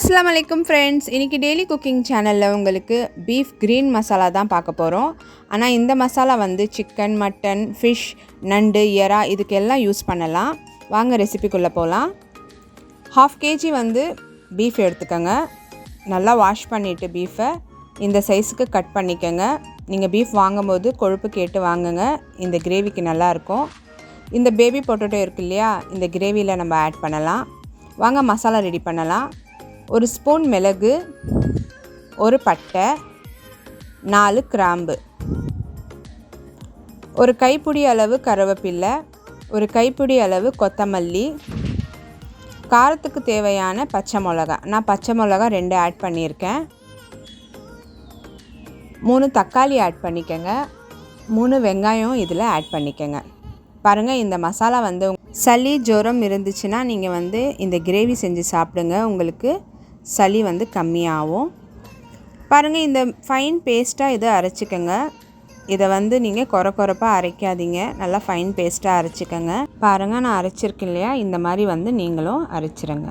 அஸ்லாம் வலைக்கும் ஃப்ரெண்ட்ஸ் இன்றைக்கி டெய்லி குக்கிங் சேனலில் உங்களுக்கு பீஃப் க்ரீன் மசாலா தான் பார்க்க போகிறோம் ஆனால் இந்த மசாலா வந்து சிக்கன் மட்டன் ஃபிஷ் நண்டு எறா இதுக்கெல்லாம் யூஸ் பண்ணலாம். வாங்க ரெசிபிக்குள்ளே போகலாம் ஹாஃப் கேஜி வந்து பீஃப் எடுத்துக்கோங்க. நல்லா வாஷ் பண்ணிவிட்டு பீஃபை இந்த சைஸுக்கு கட் பண்ணிக்கோங்க. நீங்கள் பீஃப் வாங்கும்போது கொழுப்பு கேட்டு வாங்குங்க. இந்த கிரேவிக்கு நல்லாயிருக்கும் இந்த பேபி பொட்டேட்டோ இருக்கு இல்லையா இந்த கிரேவியில் நம்ம ஆட் பண்ணலாம். வாங்க மசாலா ரெடி பண்ணலாம். ஒரு ஸ்பூன் மிளகு ஒரு பட்டை நாலு கிராம்பு. ஒரு கைப்பிடி அளவு கருவேப்பில்லை ஒரு கைப்பிடி அளவு கொத்தமல்லி. காரத்துக்கு தேவையான பச்சை மிளகா. நான் பச்சை மிளகா ரெண்டு ஆட் பண்ணியிருக்கேன். மூணு தக்காளி ஆட் பண்ணிக்கோங்க. மூணு வெங்காயம் இதில் ஆட் பண்ணிக்கோங்க. பாருங்கள் இந்த மசாலா வந்து சளி ஜுரம் இருந்துச்சுன்னா நீங்கள் வந்து இந்த கிரேவி செஞ்சு சாப்பிடுங்க. உங்களுக்கு சளி வந்து கம்மியாகும். பாருங்கள் இந்த ஃபைன் பேஸ்ட்டாக இதை அரைச்சிக்கோங்க. இதை வந்து நீங்கள் குறை குறைப்பாக அரைக்காதீங்க. நல்லா ஃபைன் பேஸ்ட்டாக அரைச்சிக்கோங்க. பாருங்கள் நான் அரைச்சிருக்கேன் இல்லையா? இந்த மாதிரி வந்து நீங்களும் அரைச்சிருங்க.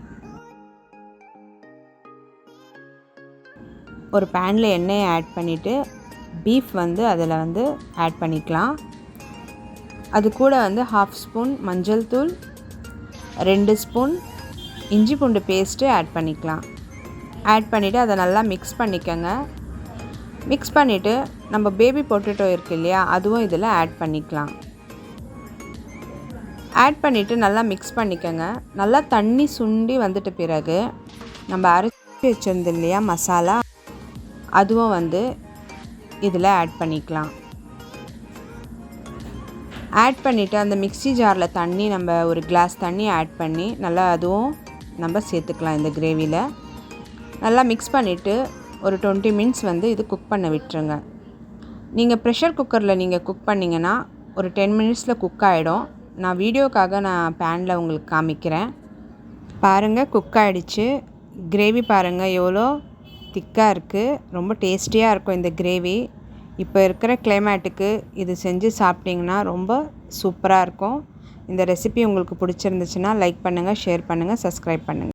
ஒரு பேனில் எண்ணெயை ஆட் பண்ணிவிட்டு பீஃப் வந்து அதில் வந்து ஆட் பண்ணிக்கலாம். அது கூட வந்து ஹாஃப் ஸ்பூன் மஞ்சள் தூள் ரெண்டு ஸ்பூன் இஞ்சி பூண்டு பேஸ்ட்டு ஆட் பண்ணிக்கலாம். ஆட் பண்ணிவிட்டு அதை நல்லா மிக்ஸ் பண்ணிக்கோங்க. மிக்ஸ் பண்ணிவிட்டு நம்ம பேபி பொட்டேட்டோ இருக்குது இல்லையா அதுவும் இதில் ஆட் பண்ணிக்கலாம். ஆட் பண்ணிவிட்டு நல்லா மிக்ஸ் பண்ணிக்கோங்க. நல்லா தண்ணி சுண்டி வந்துட்ட பிறகு நம்ம அரைச்சி வச்சுருந்தோம் இல்லையா மசாலா அதுவும் வந்து இதில் ஆட் பண்ணிக்கலாம். ஆட் பண்ணிவிட்டு அந்த மிக்ஸி ஜாரில் தண்ணி நம்ம ஒரு கிளாஸ் தண்ணி ஆட் பண்ணி நல்லா அதுவும் நம்ம சேர்த்துக்கலாம் இந்த கிரேவியில் நல்லா மிக்ஸ் பண்ணிவிட்டு ஒரு டுவெண்ட்டி மினிட்ஸ் வந்து இது குக் பண்ண விட்டுருங்க. நீங்கள் ப்ரெஷர் குக்கரில் நீங்கள் குக் பண்ணிங்கன்னா ஒரு டென் மினிட்ஸில் குக் ஆகிடும் நான் வீடியோக்காக நான் பேனில் உங்களுக்கு காமிக்கிறேன். பாருங்கள் குக் ஆகிடுச்சு கிரேவி பாருங்கள் எவ்வளோ திக்காக இருக்குது ரொம்ப டேஸ்டியாக இருக்கும் இந்த கிரேவி இப்போ இருக்கிற கிளைமேட்டுக்கு இது செஞ்சு சாப்பிட்டிங்கன்னா ரொம்ப சூப்பராக இருக்கும். இந்த ரெசிபி உங்களுக்கு பிடிச்சிருந்துச்சுன்னா லைக் பண்ணுங்கள் ஷேர் பண்ணுங்கள் சப்ஸ்கிரைப் பண்ணுங்கள்